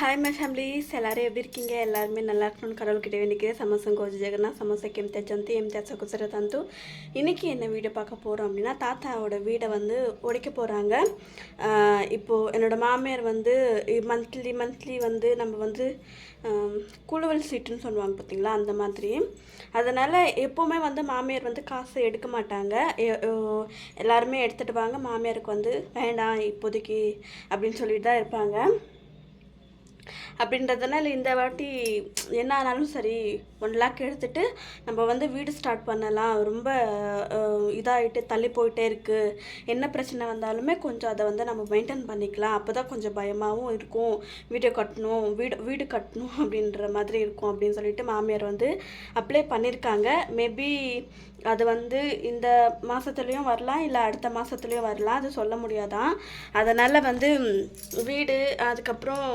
Hi my families எல்லாரும் எப்படி இருக்கீங்க? எல்லாருமே நல்லா இருக்கணும்னு கடவுள்கிட்ட வேண்டிக்கிறேன். சமோசம் கோஜி ஜெகன்னா சமோசக்கு எம் தெச்சந்தி எம் தச்ச குசர தந்து. இன்றைக்கி என்ன வீடியோ பார்க்க போகிறோம் அப்படின்னா தாத்தாவோட வீடை வந்து உடைக்க போகிறாங்க இப்போது என்னோடய மாமியார் வந்து மந்த்லி மந்த்லி வந்து நம்ம வந்து குழுவல் சீட்டுன்னு சொல்லுவாங்க பார்த்தீங்களா? அந்த மாதிரி. அதனால் எப்போவுமே வந்து மாமியார் வந்து காசு எடுக்க மாட்டாங்க. எல்லாருமே எடுத்துகிட்டு வாங்க. மாமியாருக்கு வந்து வேண்டாம் இப்போதைக்கு அப்படின்னு சொல்லிட்டு தான் இருப்பாங்க. அப்படின்றதுனால இந்த வாட்டி என்ன ஆனாலும் சரி ஒன் லேக் எடுத்துட்டு நம்ம வந்து வீடு ஸ்டார்ட் பண்ணலாம். ரொம்ப இதாகிட்டு தள்ளி போயிட்டே இருக்குது என்ன பிரச்சனை வந்தாலுமே கொஞ்சம் அதை வந்து நம்ம மெயின்டைன் பண்ணிக்கலாம். அப்போ தான் கொஞ்சம் பயமாகவும் இருக்கும். வீடியோ கட்டணும் வீடு வீடு கட்டணும் அப்படின்ற மாதிரி இருக்கும் அப்படின்னு சொல்லிட்டு மாமியார் வந்து அப்ளை பண்ணியிருக்காங்க மேபி அது வந்து இந்த மாதத்துலேயும் வரலாம் இல்லை அடுத்த மாதத்துலேயும் வரலாம் அது சொல்ல முடியாதான். அதனால் வந்து வீடு அதுக்கப்புறம்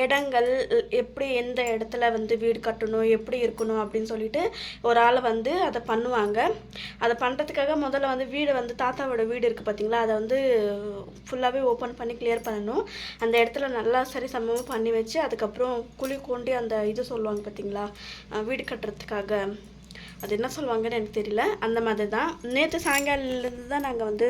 இடங்கள் எப்படி எந்த இடத்துல வந்து வீடு கட்டணும் எப்படி இருக்கணும் அப்படின்னு சொல்லிட்டு ஒரு ஆளை வந்து அதை பண்ணுவாங்க. அதை பண்ணுறதுக்காக முதல்ல வந்து வீடு வந்து தாத்தாவோட வீடு இருக்குது பார்த்தீங்களா அதை வந்து ஃபுல்லாகவே ஓப்பன் பண்ணி கிளியர் பண்ணணும். அந்த இடத்துல நல்லா சரி சமமாக பண்ணி வச்சு அதுக்கப்புறம் குழி கோண்டி அந்த இது சொல்லுவாங்க பார்த்தீங்களா வீடு கட்டுறதுக்காக. அது என்ன சொல்லுவாங்கன்னு எனக்கு தெரியல. அந்த மாதிரி தான் நேற்று சாயங்காலிலேருந்து தான் நாங்கள் வந்து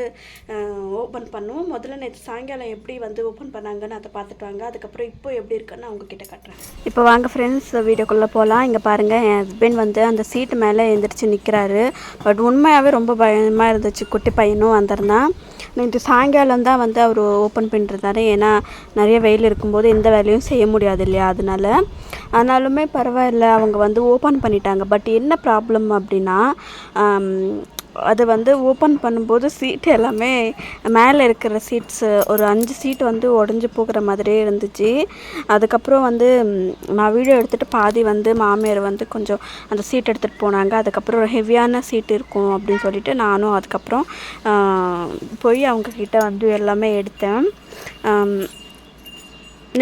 ஓப்பன் பண்ணுவோம். முதல்ல நேற்று சாயங்காலம் எப்படி வந்து ஓப்பன் பண்ணாங்கன்னு அதை பார்த்துட்டு வாங்க. அதுக்கப்புறம் இப்போ எப்படி இருக்குன்னு அவங்கக்கிட்ட காட்டுறேன். இப்போ வாங்க ஃப்ரெண்ட்ஸ் வீடியோக்குள்ளே போகலாம் இங்கே பாருங்கள் என் ஹஸ்பண்ட் வந்து அந்த சீட்டு மேலே எழுந்திரிச்சு நிற்கிறாரு பட் உண்மையாகவே ரொம்ப பயமாக இருந்துச்சு. குட்டி பையனும் வந்திருந்தான் நேற்று சாயங்காலம் தான் வந்து அவர் ஓப்பன் பண்ணிருந்தாரு. ஏன்னா நிறைய வெயில் இருக்கும்போது எந்த வேலையும் செய்ய முடியாது இல்லையா அதனால. ஆனாலுமே பரவாயில்ல அவங்க வந்து ஓப்பன் பண்ணிட்டாங்க. பட் என்ன ப்ராப்ளம் அப்படின்னா அது வந்து ஓப்பன் பண்ணும்போது சீட் எல்லாமே மேலே இருக்கிற சீட்ஸு ஒரு அஞ்சு சீட் வந்து உடஞ்சி போகிற மாதிரியே இருந்துச்சு. அதுக்கப்புறம் வந்து நான் வீடியோ எடுத்துகிட்டு பாதி வந்து மாமியார் வந்து கொஞ்சம் அந்த சீட் எடுத்துகிட்டு போனாங்க. அதுக்கப்புறம் ஒரு ஹெவியான சீட் இருக்கும் அப்படின்னு சொல்லிட்டு நானும் அதுக்கப்புறம் போய் அவங்கக்கிட்ட வந்து எல்லாமே எடுத்தேன்.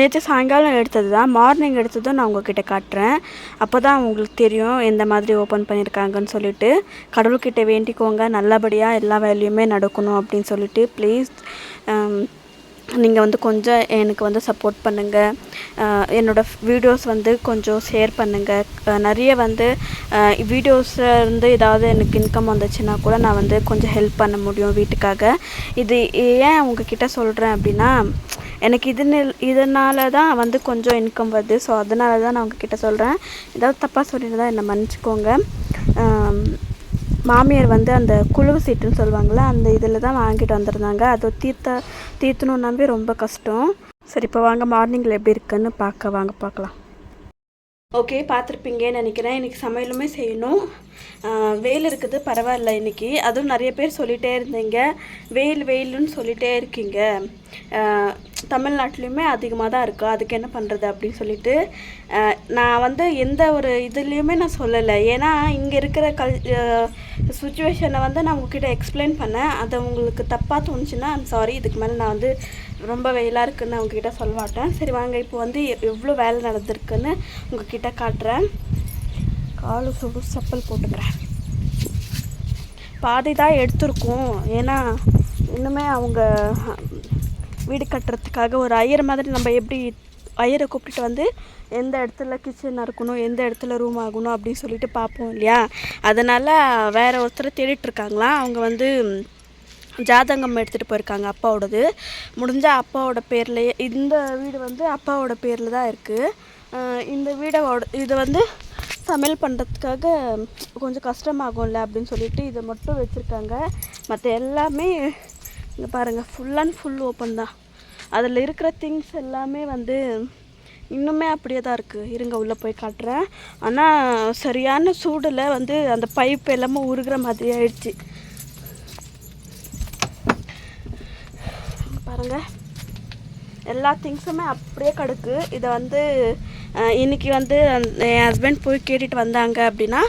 நேற்று சாயங்காலம் எடுத்தது தான். மார்னிங் எடுத்ததும் நான் உங்ககிட்ட காட்டுறேன். அப்போ தான் உங்களுக்கு தெரியும் எந்த மாதிரி ஓப்பன் பண்ணியிருக்காங்கன்னு சொல்லிட்டு. கடவுள்கிட்ட வேண்டிக்கோங்க. நல்லபடியாக எல்லா வேலையுமே நடக்கணும் அப்படின்னு சொல்லிட்டு. ப்ளீஸ் நீங்கள் வந்து கொஞ்சம் எனக்கு வந்து சப்போர்ட் பண்ணுங்கள் என்னோடய வீடியோஸ் வந்து கொஞ்சம் ஷேர் பண்ணுங்கள் நிறைய வந்து வீடியோஸில் இருந்து ஏதாவது எனக்கு இன்கம் வந்துச்சுன்னா கூட நான் வந்து கொஞ்சம் ஹெல்ப் பண்ண முடியும் வீட்டுக்காக. இது ஏன் உங்ககிட்ட சொல்கிறேன் அப்படின்னா எனக்கு இது இதனால தான் வந்து கொஞ்சம் இன்கம் வருது. ஸோ அதனால தான் நான் உங்ககிட்ட சொல்கிறேன் ஏதாவது தப்பாக சொல்லியிருந்தால் என்னை மன்னிச்சிக்கோங்க. மாமியார் வந்து அந்த குழுவு சீட்டுன்னு சொல்லுவாங்கள்ல அந்த இதில் தான் வாங்கிட்டு வந்திருந்தாங்க. அது தீர்த்த தீர்த்தணுன்னாவே ரொம்ப கஷ்டம். சரி இப்போ வாங்க மார்னிங்கில் எப்படி இருக்குன்னு பார்க்க வாங்க பார்க்கலாம். ஓகே பார்த்துருப்பீங்கன்னு நினைக்கிறேன். இன்றைக்கி சமையலுமே செய்யணும். வெயில் இருக்குது பரவாயில்ல இன்றைக்கி அதுவும் நிறைய பேர் சொல்லிகிட்டே இருந்தீங்க. வெயில் வெயிலுன்னு சொல்லிகிட்டே இருக்கீங்க. தமிழ்நாட்டிலையுமே அதிகமாக தான் இருக்குது அதுக்கு என்ன பண்ணுறது அப்படின்னு சொல்லிட்டு நான் வந்து எந்த ஒரு இதுலேயுமே நான் சொல்லலை. ஏன்னா இங்கே இருக்கிற கல் சுச்சுவேஷனை வந்து நான் உங்ககிட்ட எக்ஸ்பிளைன் பண்ணேன். அதை உங்களுக்கு தப்பாக தோணுச்சுன்னா ஐம் சாரி இதுக்கு மேலே நான் வந்து ரொம்ப வெயிலாக இருக்குதுன்னு நான் உங்ககிட்ட சொல்ல மாட்டேன். சரி வாங்க. இப்போ வந்து எவ்வளோ வேலை நடந்திருக்குன்னு உங்ககிட்ட காட்டுறேன். காலு சுடு செப்பல் போட்டுக்கிறேன். பாதி தான் எடுத்திருக்கோம். ஏன்னா இன்னுமே அவங்க வீடு கட்டுறதுக்காக ஒரு ஐயர் மாதிரி நம்ம எப்படி ஐயரை கூப்பிட்டுட்டு வந்து எந்த இடத்துல கிச்சன் இருக்கணும் எந்த இடத்துல ரூம் ஆகணும் அப்படின்னு சொல்லிட்டு பார்ப்போம் இல்லையா? அதனால் வேறு ஒருத்தர் தேடிட்டுருக்காங்களாம் அவங்க வந்து ஜாதகம் எடுத்துகிட்டு போயிருக்காங்க அப்பாவோடது. முடிஞ்சால் அப்பாவோட பேர்லேயே இந்த வீடு வந்து அப்பாவோட பேரில் தான் இருக்குது இந்த வீடோட இது வந்து சமையல் பண்ணுறதுக்காக கொஞ்சம் கஷ்டமாகும்ல அப்படின்னு சொல்லிட்டு இதை மட்டும் வச்சுருக்காங்க. மற்ற எல்லாமே இங்கே பாருங்கள் ஃபுல் அண்ட் ஃபுல் ஓப்பன் தான். அதில் இருக்கிற திங்ஸ் எல்லாமே வந்து இன்னுமே அப்படியே தான் இருக்குது இருங்க உள்ளே போய் காட்டுறேன். ஆனால் சரியான சூடில் வந்து அந்த பைப் எல்லாமே உருகிற மாதிரி ஆயிடுச்சு. பாருங்கள் எல்லா திங்ஸுமே அப்படியே கிடக்கு. இதை வந்து இன்றைக்கி வந்து என் ஹஸ்பண்ட் போய் கேட்டுட்டு வந்தாங்க அப்படின்னா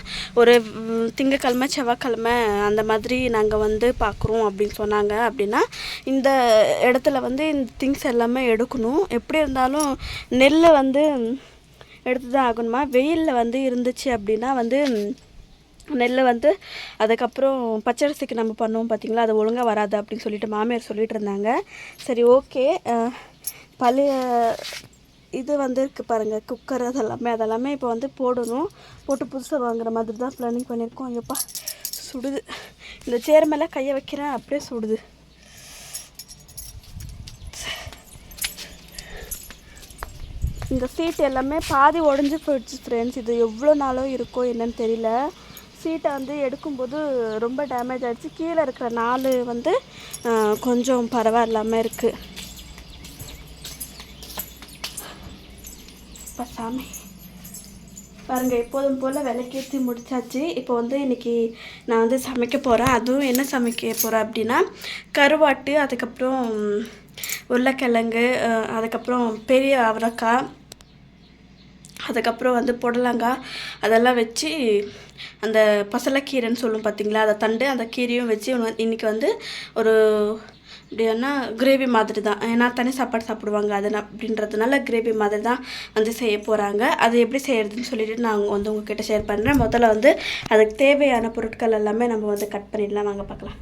ஒரு திங்கக்கிழமை செவ்வாய்க்கிழமை அந்த மாதிரி நாங்கள் வந்து பார்க்குறோம் அப்படின்னு சொன்னாங்க அப்படின்னா இந்த இடத்துல வந்து இந்த திங்ஸ் எல்லாமே எடுக்கணும். எப்படி இருந்தாலும் நெல் வந்து எடுத்து தான் ஆகணுமா? வெயிலில் வந்து இருந்துச்சு அப்படின்னா வந்து நெல் வந்து அதுக்கப்புறம் பச்சரிசிக்கு நம்ம பண்ணுவோம் பார்த்திங்களா அது ஒழுங்காக வராது அப்படின்னு சொல்லிட்டு மாமியார் சொல்லிட்டு இருந்தாங்க. சரி ஓகே பழைய இது வந்து இருக்குது பாருங்கள் குக்கர் அதெல்லாமே அதெல்லாமே இப்போ வந்து போடணும். போட்டு புதுசாக வாங்குற மாதிரி தான் பிளானிங் பண்ணியிருக்கோம் ஐயோப்பா சுடுது. இந்த சேர் மேலே கையை வைக்கிறேன் அப்படியே சுடுது. இந்த சீட் எல்லாமே பாதி உடஞ்சி போயிடுச்சு ஃப்ரெண்ட்ஸ் இது எவ்வளோ நாளும் இருக்கோ என்னன்னு தெரியல. சீட்டை வந்து எடுக்கும்போது ரொம்ப டேமேஜ் ஆகிடுச்சு கீழே இருக்கிற நாலு வந்து கொஞ்சம் பரவாயில்லாமல் இருக்குது அப்பா பாருங்கள் எப்போதும் போல் விளக்கேற்றி முடிச்சாச்சு. இப்போ வந்து இன்றைக்கி நான் வந்து சமைக்க போகிறேன் அதுவும் என்ன சமைக்க போகிறேன் அப்படின்னா கருவாட்டு அதுக்கப்புறம் உருளைக்கிழங்கு அதுக்கப்புறம் பெரிய அவரக்காய் அதுக்கப்புறம் வந்து புடலங்காய் அதெல்லாம் வச்சு அந்த பசலைக்கீரைன்னு சொல்லும் பார்த்தீங்களா அதை தண்டு அந்த கீரையும் வச்சு இன்றைக்கி இன்னைக்கு வந்து ஒரு அப்படின்னா கிரேவி மாதிரி தான். ஏன்னா தனி சாப்பாடு சாப்பிடுவாங்க. அது அப்படின்றதுனால கிரேவி மாதிரி தான் வந்து செய்ய போகிறாங்க அது எப்படி செய்கிறதுன்னு சொல்லிட்டு நான் வந்து உங்ககிட்ட ஷேர் பண்ணுறேன் முதல்ல வந்து அதுக்கு தேவையான பொருட்கள் எல்லாமே நம்ம வந்து கட் பண்ணிடலாம். வாங்க பார்க்கலாம்.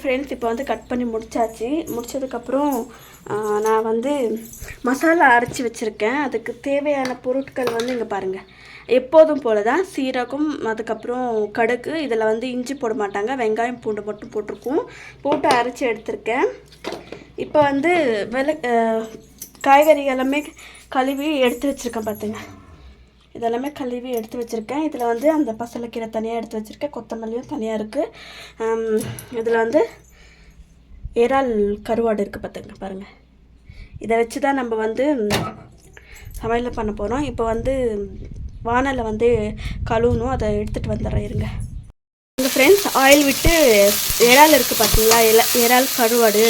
ஃப்ரெண்ட்ஸ் இப்போ வந்து கட் பண்ணி முடிச்சாச்சு. முடிச்சதுக்கப்புறம் நான் வந்து மசாலா அரைச்சி வச்சுருக்கேன். அதுக்கு தேவையான பொருட்கள் வந்து இங்கே பாருங்கள் எப்போதும் போல தான் சீரகம் அதுக்கப்புறம் கடுகு இதில் வந்து இஞ்சி போட மாட்டாங்க. வெங்காயம் பூண்டு மட்டும் போட்டிருக்கோம். போட்டு அரைச்சி எடுத்திருக்கேன். இப்போ வந்து வில காய்கறிகள் காய்கறி எல்லாமே கழுவி எடுத்து வச்சுருக்கேன் பார்த்துங்க இதெல்லாமே கழுவி எடுத்து வச்சுருக்கேன். இதில் வந்து அந்த பசலைக்கீரை தனியாக எடுத்து வச்சுருக்கேன். கொத்தமல்லியும் தனியாக இருக்குது இதில் வந்து இறால் கருவாடு இருக்குது பார்த்துங்க பாருங்கள் இதை வச்சு தான் நம்ம வந்து சமையல் பண்ண போகிறோம் இப்போ வந்து வானலை வந்து கழுவணும். அதை எடுத்துகிட்டு வந்துடுறேன் இருங்க. எங்கள் ஃப்ரெண்ட்ஸ் ஆயில் விட்டு இறால் இருக்குது பார்த்தீங்களா இல இறால் கருவாடு.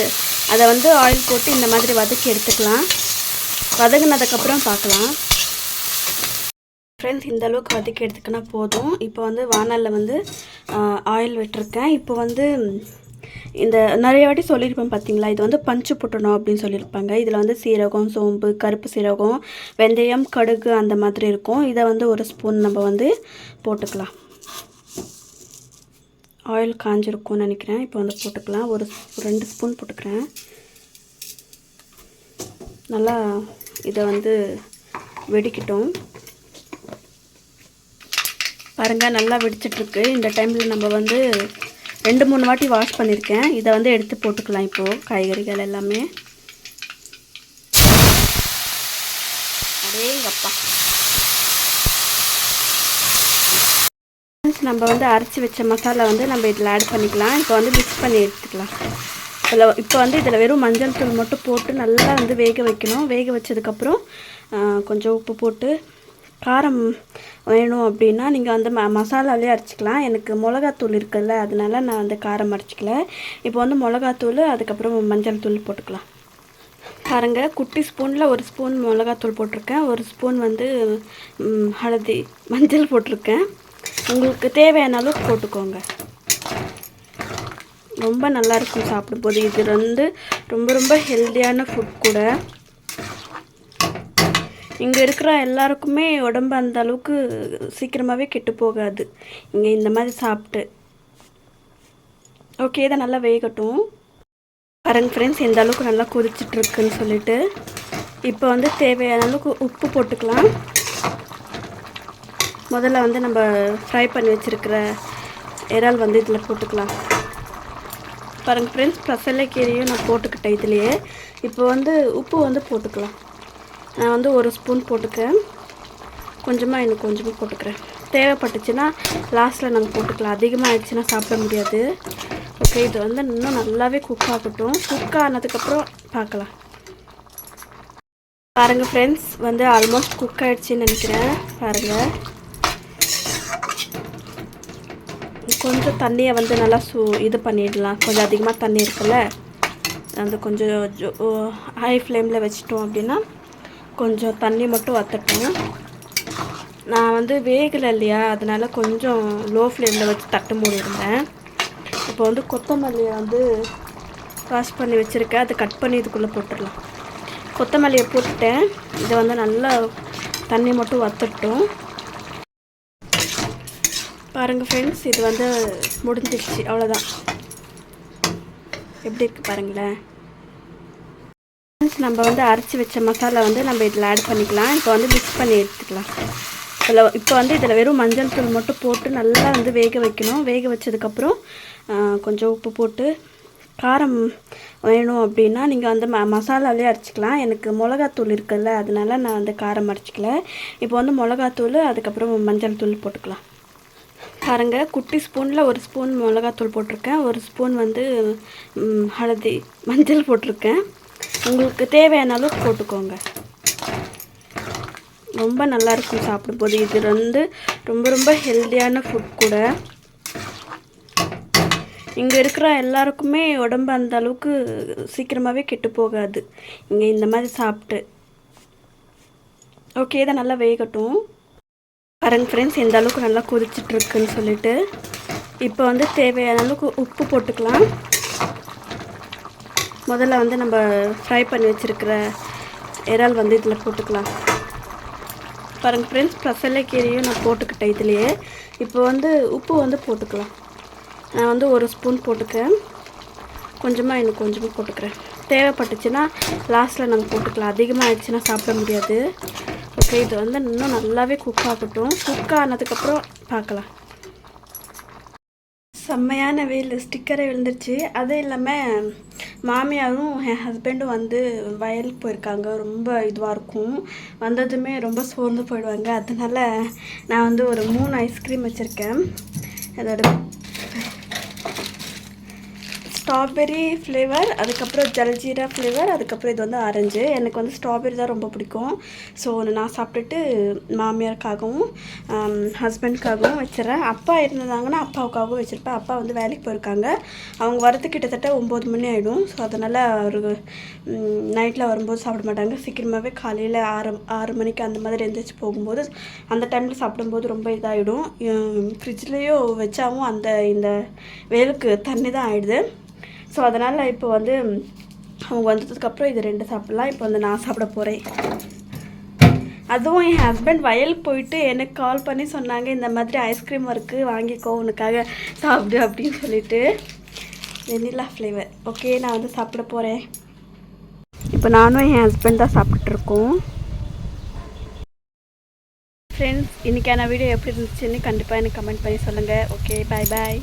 அதை வந்து ஆயில் போட்டு இந்த மாதிரி வதக்கி எடுத்துக்கலாம். வதங்கினதுக்கப்புறம் பார்க்கலாம். ஃப்ரெண்ட்ஸ் இந்த அளவுக்கு வதக்கி எடுத்துக்கினா போதும். இப்போ வந்து வானலில் வந்து ஆயில் விட்டுருக்கேன். இப்போ வந்து இந்த நிறைய வாட்டி சொல்லியிருப்பேன் பார்த்தீங்களா? இது வந்து பஞ்சு புட்டணும் அப்படின்னு சொல்லியிருப்பாங்க. இதில் வந்து சீரகம் சோம்பு கருப்பு சீரகம் வெந்தயம் கடுகு அந்த மாதிரி இருக்கும். இதை வந்து ஒரு ஸ்பூன் நம்ம வந்து போட்டுக்கலாம். ஆயில் காஞ்சிருக்கும்னு நினைக்கிறேன். இப்போ வந்து போட்டுக்கலாம். ஒரு ரெண்டு ஸ்பூன் போட்டுக்கிறேன். நல்லா இதை வந்து வெடிக்கட்டும். பாருங்க நல்லா வெடிச்சிட்ருக்கு. இந்த டைமில் நம்ம வந்து ரெண்டு மூணு வாட்டி வாஷ் பண்ணியிருக்கேன் இதை வந்து எடுத்து போட்டுக்கலாம் இப்போது காய்கறிகள் எல்லாமே. அடேங்கப்பா. நம்ம வந்து அரைச்சி வச்ச மசாலா வந்து நம்ம இதில் ஆட் பண்ணிக்கலாம். இப்போ வந்து மிக்ஸ் பண்ணி எடுத்துக்கலாம். இதில் இப்போ வந்து இதில் வெறும் மஞ்சள் தூள் மட்டும் போட்டு நல்லா வந்து வேக வைக்கணும். வேக வச்சதுக்கப்புறம் கொஞ்சம் உப்பு போட்டு காரம் வேணும் அப்படின்னா நீங்கள் வந்து ம மசாலாலே அரைச்சிக்கலாம். எனக்கு மிளகாத்தூள் இருக்குல்ல அதனால நான் வந்து காரம் அரைச்சிக்கல. இப்போ வந்து மிளகாத்தூள் அதுக்கப்புறம் மஞ்சள் தூள் போட்டுக்கலாம். பாருங்க குட்டி ஸ்பூனில் ஒரு ஸ்பூன் மிளகாத்தூள் போட்டிருக்கேன். ஒரு ஸ்பூன் வந்து ம், ஹளதி மஞ்சள் போட்டிருக்கேன். உங்களுக்கு தேவையான அளவுக்கு போட்டுக்கோங்க. ரொம்ப நல்லா இருக்கும் சாப்பிடும்போது. இது வந்து ரொம்ப ரொம்ப ஹெல்த்தியான ஃபுட் கூட. இங்கே இருக்கிற எல்லாருக்குமே உடம்பு அந்த அளவுக்கு சீக்கிரமாகவே கெட்டு போகாது. இங்கே இந்த மாதிரி சாப்பிட்டு. ஓகே இதை நல்லா வேகட்டும். பாருங்க ஃப்ரெண்ட்ஸ் எந்த அளவுக்கு நல்லா கொதிச்சிட்ருக்குன்னு சொல்லிட்டு. இப்போ வந்து தேவையான அளவுக்கு உப்பு போட்டுக்கலாம். முதல்ல வந்து நம்ம ஃப்ரை பண்ணி வச்சுருக்கிற இறால் வந்து இதில் போட்டுக்கலாம். பாருங்க ஃப்ரெண்ட்ஸ் பசலைக்கீரையும் நான் போட்டுக்கிட்டேன் இதுலேயே. இப்போ வந்து உப்பு வந்து போட்டுக்கலாம். நான் வந்து ஒரு ஸ்பூன் போட்டுக்கிறேன். கொஞ்சமாக எனக்கு கொஞ்சமாக போட்டுக்கிறேன். தேவைப்பட்டுச்சுன்னா லாஸ்ட்டில் நம்ம போட்டுக்கலாம். அதிகமாக ஆயிடுச்சுன்னா சாப்பிட முடியாது. ஓகே இது வந்து இன்னும் நல்லாவே குக் ஆகட்டும். குக் ஆனதுக்கப்புறம் பார்க்கலாம். பாருங்கள் ஃப்ரெண்ட்ஸ் வந்து ஆல்மோஸ்ட் குக் ஆகிடுச்சின்னு நினைக்கிறேன். பாருங்கள் கொஞ்சம் தண்ணியை வந்து நல்லா சூ இது பண்ணிடலாம். கொஞ்சம் அதிகமாக தண்ணி இருக்குல்ல. அந்த கொஞ்சம் ஹை ஃப்ளேமில் வச்சிட்டோம் அப்படின்னா கொஞ்சம் தண்ணி மட்டும் வத்தட்டும் நான் வந்து வேகலை இல்லையா அதனால் கொஞ்சம் லோ ஃப்ளேமில் வச்சு தட்டு மூடிருந்தேன் இப்போ வந்து கொத்தமல்லியை வந்து வாஷ் பண்ணி வச்சுருக்கேன். அதை கட் பண்ணி இதுக்குள்ளே போட்டுடலாம். கொத்தமல்லியை போட்டுட்டேன். இதை வந்து நல்லா தண்ணி மட்டும் வத்தட்டும். பாருங்கள் ஃப்ரெண்ட்ஸ் இது வந்து முடிஞ்சிடுச்சு அவ்வளோதான் எப்படி இருக்குது பாருங்களேன். ஃப்ரெண்ட்ஸ் நம்ம வந்து அரைச்சி வச்ச மசாலா வந்து நம்ம இதில் ஆட் பண்ணிக்கலாம். இப்போ வந்து மிக்ஸ் பண்ணி எடுத்துக்கலாம். இதில் இப்போ வந்து இதில் வெறும் மஞ்சள் தூள் மட்டும் போட்டு நல்லா வந்து வேக வைக்கணும். வேக வச்சதுக்கப்புறம் கொஞ்சம் உப்பு போட்டு காரம் வேணும் அப்படின்னா நீங்கள் வந்து ம மசாலாலே அரைச்சிக்கலாம். எனக்கு மிளகாத்தூள் இருக்குல்ல அதனால நான் வந்து காரம் அரைச்சிக்கல. இப்போ வந்து மிளகாத்தூள் அதுக்கப்புறம் மஞ்சள் தூள் போட்டுக்கலாம். பாருங்க குட்டி ஸ்பூனில் ஒரு ஸ்பூன் மிளகாத்தூள் போட்டிருக்கேன். ஒரு ஸ்பூன் வந்து ஹலதி மஞ்சள் போட்டிருக்கேன். உங்களுக்கு தேவையான அளவுக்கு போட்டுக்கோங்க. ரொம்ப நல்லா இருக்கும் சாப்பிடும்போது. இது வந்து ரொம்ப ரொம்ப ஹெல்த்தியான ஃபுட் கூட. இங்கே இருக்கிற எல்லாருக்குமே உடம்பு அந்த அளவுக்கு சீக்கிரமாகவே கெட்டு போகாது. இங்கே இந்த மாதிரி சாப்பிட்டு. ஓகே இதை நல்லா வேகட்டும். பாருங்க ஃப்ரெண்ட்ஸ் எந்த அளவுக்கு நல்லா கொதிச்சிட்ருக்குன்னு சொல்லிட்டு. இப்போ வந்து தேவையான அளவுக்கு உப்பு போட்டுக்கலாம். முதல்ல வந்து நம்ம ஃப்ரை பண்ணி வச்சுருக்கிற இறால் வந்து இதில் போட்டுக்கலாம். பாருங்க ஃப்ரெண்ட்ஸ் பசலைக்கீரையும் நான் போட்டுக்கிட்டேன் இதுலேயே. இப்போ வந்து உப்பு வந்து போட்டுக்கலாம். நான் வந்து ஒரு ஸ்பூன் போட்டுக்கிறேன். கொஞ்சமாக இன்னும் கொஞ்சமாக போட்டுக்கிறேன். தேவைப்பட்டுச்சுன்னா லாஸ்ட்டில் நாங்கள் போட்டுக்கலாம். அதிகமாக ஆயிடுச்சுன்னா சாப்பிட முடியாது. ஓகே இது வந்து இன்னும் நல்லாவே குக் ஆகட்டும். குக் ஆனதுக்கப்புறம் பார்க்கலாம். செம்மையான வெயில் ஸ்டிக்கரே விழுந்துருச்சு. அதுவும் இல்லாமல் மாமியாரும் என் ஹஸ்பண்டும் வந்து வயலுக்கு போயிருக்காங்க. ரொம்ப இதுவாக இருக்கும். வந்ததுமே ரொம்ப சோர்ந்து போயிடுவாங்க. அதனால நான் வந்து ஒரு மூணு ஐஸ்கிரீம் வச்சுருக்கேன். அதோட ஸ்ட்ராபெரி ஃப்ளேவர் அதுக்கப்புறம் ஜல்ஜீரா ஃப்ளேவர் அதுக்கப்புறம் இது வந்து ஆரஞ்சு. எனக்கு வந்து ஸ்ட்ராபெரி தான் ரொம்ப பிடிக்கும். ஸோ நான் சாப்பிட்டுட்டு மாமியாருக்காகவும் ஹஸ்பண்ட்காகவும் வச்சிடறேன். அப்பா இருந்தாங்கன்னா அப்பாவுக்காகவும் வச்சுருப்பேன். அப்பா வந்து வேலைக்கு போயிருக்காங்க. அவங்க வரது கிட்டத்தட்ட ஒம்பது மணி ஆகிடும் ஸோ அதனால் அவர் நைட்டில் வரும்போது சாப்பிட மாட்டாங்க. சீக்கிரமாகவே காலையில் ஆறு ஆறு மணிக்கு அந்த மாதிரி எழுந்திரிச்சு போகும்போது அந்த டைமில் சாப்பிடும்போது ரொம்ப இதாகிடும் ஃப்ரிட்ஜ்லேயோ வச்சாவும் அந்த இந்த வெயிலுக்கு தண்ணி தான் ஆகிடுது ஸோ அதனால் இப்போ வந்து அவங்க வந்ததுக்கப்புறம் இது ரெண்டு சாப்பிட்லாம். இப்போ வந்து நான் சாப்பிட போகிறேன் அதுவும் என் ஹஸ்பண்ட் வயலுக்கு போயிட்டு எனக்கு கால் பண்ணி சொன்னாங்க இந்த மாதிரி ஐஸ்கிரீம் இருக்குது வாங்கிக்கோ உனக்காக சாப்பிடு அப்படின்னு சொல்லிட்டு. வெனிலா ஃப்ளேவர் ஓகே நான் வந்து சாப்பிட போகிறேன் இப்போ நானும் என் ஹஸ்பண்ட் தான் சாப்பிட்டுருக்கோம் ஃப்ரெண்ட்ஸ் இன்றைக்கான வீடியோ எப்படி இருந்துச்சுன்னு கண்டிப்பாக எனக்கு கமெண்ட் பண்ணி சொல்லுங்கள் ஓகே பாய் பாய்